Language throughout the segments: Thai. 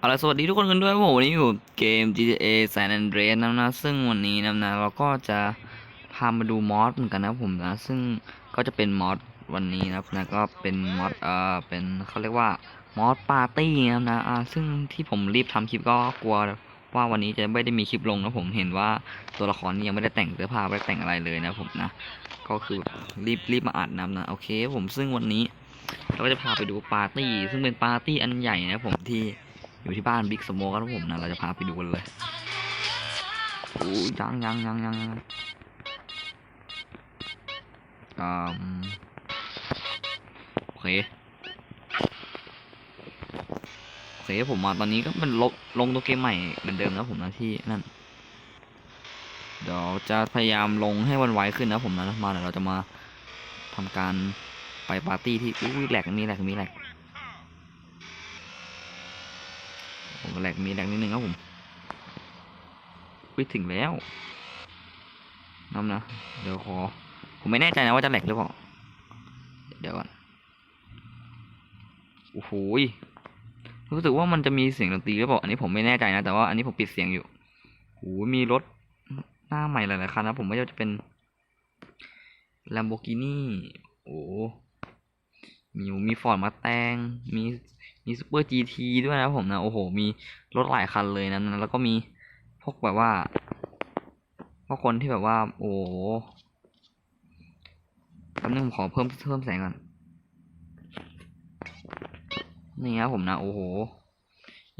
เอาละสวัสดีทุกคนกันด้วยผมวันนี้อยู่เกม GTA San Andreas นะนะ ซึ่งวันนี้นะนะเราก็จะพามาดูมอสเหมือนกันนะผมนะ ซึ่งก็จะเป็นมอสวันนี้นะครับนะก็เป็นมอสเอ่อเป็นเขาเรียกว่ามอสปาร์ตี้นะครับนะอ่าซึ่งที่ผมรีบทำคลิปก็กลัวว่าวันนี้จะไม่ได้มีคลิปลงนะผมเห็นว่าตัวละครนี้ยังไม่ได้แต่งเสื้อผ้าไม่ได้แต่งอะไรเลยนะผมนะ ก็คือรีบรีบมาอัดนะครับนะโอเค ผมซึ่งวันนี้ เราก็จะพาไปดูปาร์ตี้ซึ่งเป็นปาร์ตี้อันใหญ่นะผมที่ อยู่ที่บ้านบิ๊กสโมครับผมนะเราจะพาไปดูกันเลยโอ้ยังยังยังยังอืมโอเคโอเคผมมาตอนนี้ก็เป็นลบลงตัวเกมใหม่เหมือนเดิมนะผมนะที่นั่นเดี๋ยวจะพยายามลงให้วันไวขึ้นนะผมนะมาเดี๋ยวเราจะมาทำการไปปาร์ตี้ที่อุ้ยแหลกมีแหลกมีแหลก ผมแหลกมีแหลกนิดนึงครับผมวิถึงแล้วน้ำนะ เดี๋ยวขอ ผมไม่แน่ใจนะว่าจะแหลกหรือเปล่า เดี๋ยวก่อน โอ้โหรู้สึกว่ามันจะมีเสียงดนตรีหรือเปล่า อันนี้ผมไม่แน่ใจนะ แต่ว่าอันนี้ผมปิดเสียงอยู่โอ้โหมีรถหน้าใหม่หลายๆคันนะผมไม่ว่าจะเป็น Lamborghini โอ้ มีมีฟอร์ดมาแตงมีมีซูเปอร์จีทีด้วยนะผมนะโอ้โห มีรถหลายคันเลยนะแล้วก็มีพวกแบบว่าพวกคนที่แบบว่า โอ้โหแป๊บนึงผมขอเพิ่มเพิ่มแสงก่อนนี่ครับผมนะโอ้โห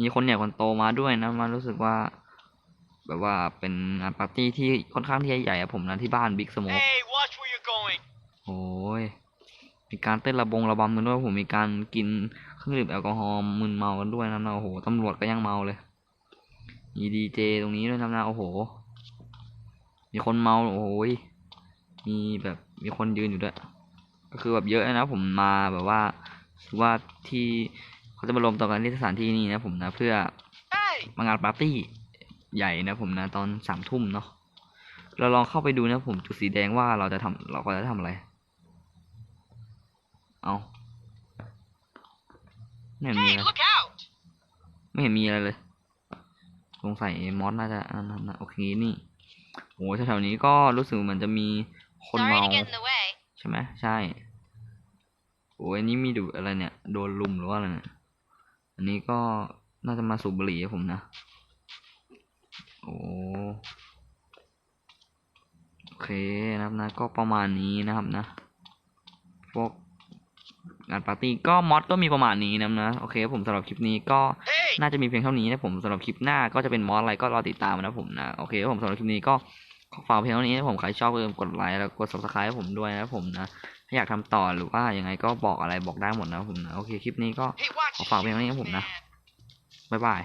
มีคนใหญ่คนโตมาด้วยนะมารู้สึกว่า แบบว่าเป็นงานปาร์ตี้ที่ค่อนข้างที่จะใหญ่อะผมนะที่บ้านบิ๊กสโม Hey, watch where you're going. โอ้ย มีการเต้นระบงระบำกันด้วยผมมีการกินเครื่องดื่มแอลกอฮอล์มึนเมากันด้วยนะนะโอ้โหตำรวจก็ยังเมาเลยมีดีเจตรงนี้ด้วยนะนะโอ้โห มีคนเมาโอ้โหยมีแบบมีคนยืนอยู่ด้วย ก็คือแบบเยอะนะผมมาแบบว่าว่าที่เขาจะมารวมตัวกันที่สถานที่นี้นะผมนะเพื่อมางานปาร์ตี้ใหญ่นะผมนะตอนสามทุ่มเนาะเราลองเข้าไปดูนะผมจุดสีแดงว่าเราจะทำเราก็จะทำอะไร เอาไม่เห็นมี hey, อะไร look out! ไม่เห็นมีอะไรเลยสงสัยมอสน่าจะอันนั้นนะโอเคนี่โอ้แถวๆนี้ก็รู้สึกเหมือนจะมีคน Sorry เมา to get in the way. ใช่ไหมใช่โอ้ยอันนี้มีดูอะไรเนี่ย โดนลุมหรือว่าอะไรเนี่ยอันนี้ก็น่าจะมาสูบบุหรี่ให้ผมนะโอ้โอเคนะครับนะก็ประมาณนี้นะครับนะพวก งานปาร์ตี้ก็มอดก็มีประมาณนี้นะครับนะโอเคครับผมสำหรับคลิปนี้ก็ Hey, น่าจะมีเพียงเท่านี้นะผมสำหรับคลิปหน้าก็จะเป็นมอสอะไรก็รอติดตามนะผมนะโอเคครับผมสำหรับคลิปนี้ก็ขอฝากเพียงเท่านี้นะผมใครชอบก็อย่าลืมกดไลค์แล้วกด subscribe ให้ผมด้วยนะผมนะถ้าอยากทำต่อหรือว่ายังไงก็บอกอะไรบอกได้หมดนะผมนะโอเคคลิปนี้ก็ hey, watch. I'll follow me on yourself, Instagram. man. บ๊ายบาย